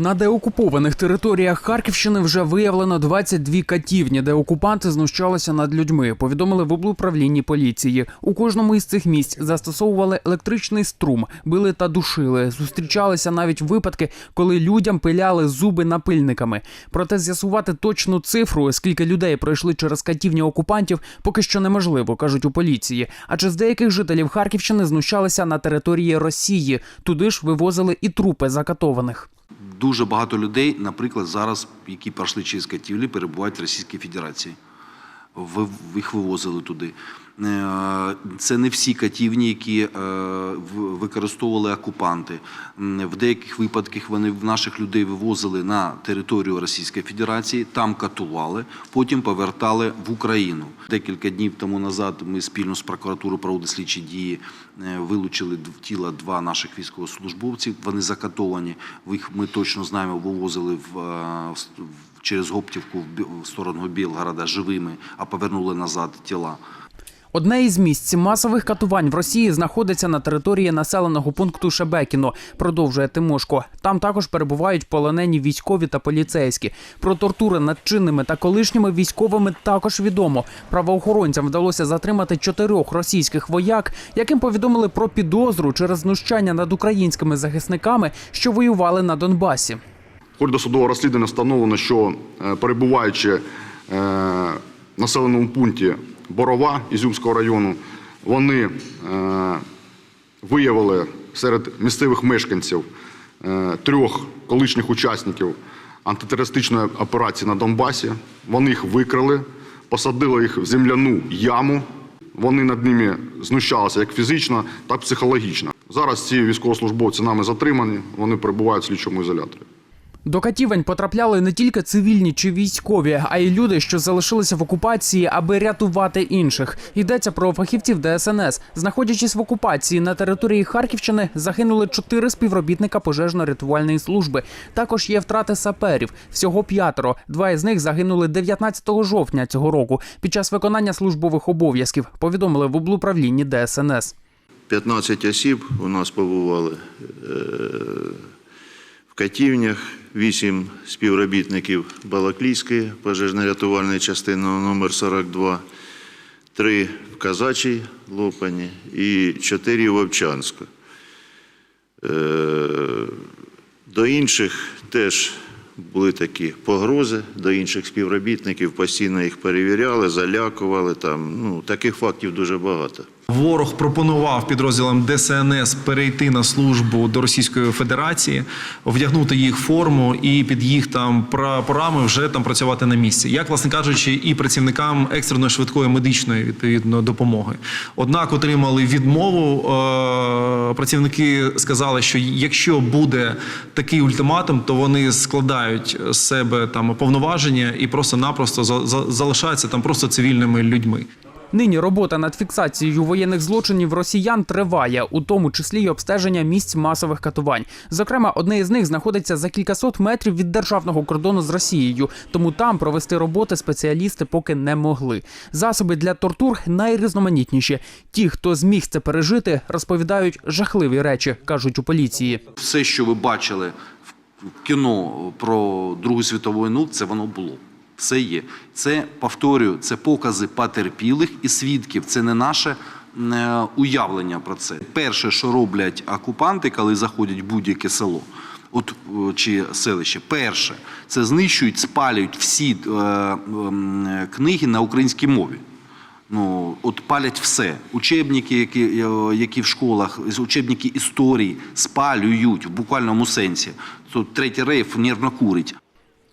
На деокупованих територіях Харківщини вже виявлено 22 катівні, де окупанти знущалися над людьми. Повідомили в облуправлінні поліції. У кожному із цих місць застосовували електричний струм, били та душили. Зустрічалися навіть випадки, коли людям пиляли зуби напильниками. Проте з'ясувати точну цифру, скільки людей пройшли через катівні окупантів, поки що неможливо, кажуть у поліції. Адже з деяких жителів Харківщини знущалися на території Росії. Туди ж вивозили і трупи закатованих. Дуже багато людей, наприклад, зараз, які пройшли через катівлі, перебувають в Російській Федерації. Ви- Їх вивозили туди. Е, Це не всі катівні, які е, в- використовували окупанти. В деяких випадках вони в наших людей вивозили на територію Російської Федерації, там катували, потім повертали в Україну. Декілька днів тому назад ми спільно з прокуратурою проводили слідчі дії, е, вилучили д- тіла два наших військовослужбовців. Вони закатовані. Їх ми точно знаємо, вивозили в, через Гоптівку в сторону Білгорода живими, а повернули назад тіла. Одне із місць масових катувань в Росії знаходиться на території населеного пункту Шебекіно. Продовжує Тимошко. Там також перебувають полонені військові та поліцейські. Про тортури над чинними та колишніми військовими також відомо. Правоохоронцям вдалося затримати чотирьох російських вояк, яким повідомили про підозру через знущання над українськими захисниками, що воювали на Донбасі. Ході досудового розслідування встановлено, що е, перебуваючи е, в населеному пункті Борова Ізюмського району, вони е, виявили серед місцевих мешканців е, трьох колишніх учасників антитерористичної операції на Донбасі. Вони їх викрали, посадили їх в земляну яму. Вони над ними знущалися як фізично, так і психологічно. Зараз ці військовослужбовці нами затримані, вони перебувають в слідчому ізоляторі. До катівень потрапляли не тільки цивільні чи військові, а й люди, що залишилися в окупації, аби рятувати інших. Йдеться про фахівців ДСНС. Знаходячись в окупації на території Харківщини, загинули чотири співробітника пожежно-рятувальної служби. Також є втрати саперів. Всього п'ятеро. Два із них загинули 19 жовтня цього року під час виконання службових обов'язків. Повідомили в облуправлінні ДСНС. 15 осіб у нас побували е, в катівнях, 8 співробітників Балаклійської пожежно-рятувальної частини номер 42, 3 в Казачій Лопані і 4 в Овчанську. Е, До інших теж були такі погрози, до інших співробітників постійно їх перевіряли, залякували. Там, ну, таких фактів дуже багато. Ворог пропонував підрозділам ДСНС перейти на службу до Російської Федерації, вдягнути їх форму і під їх там прапорами вже там працювати на місці, як власне кажучи, і працівникам екстреної швидкої медичної відповідно допомоги. Однак отримали відмову. е, Працівники сказали, що якщо буде такий ультиматум, то вони складають з себе там повноваження і просто-напросто за- за- залишаються там просто цивільними людьми. Нині робота над фіксацією воєнних злочинів росіян триває, у тому числі й обстеження місць масових катувань. Зокрема, одне із них знаходиться за кількасот метрів від державного кордону з Росією, тому там провести роботи спеціалісти поки не могли. Засоби для тортур найрізноманітніші. Ті, хто зміг це пережити, розповідають жахливі речі, кажуть у поліції. Все, що ви бачили в кіно про Другу світову війну, це воно було. Все є. Це повторюю, це покази потерпілих і свідків. Це не наше е, уявлення про це. Перше, що роблять окупанти, коли заходять в будь-яке село. От е, чи селище, перше, це знищують, спалюють всі е, ем, книги на українській мові. Ну, от палять все. Учебники, які, е, які в школах, учебники історії спалюють в буквальному сенсі. Тут третій рейф нервно курить.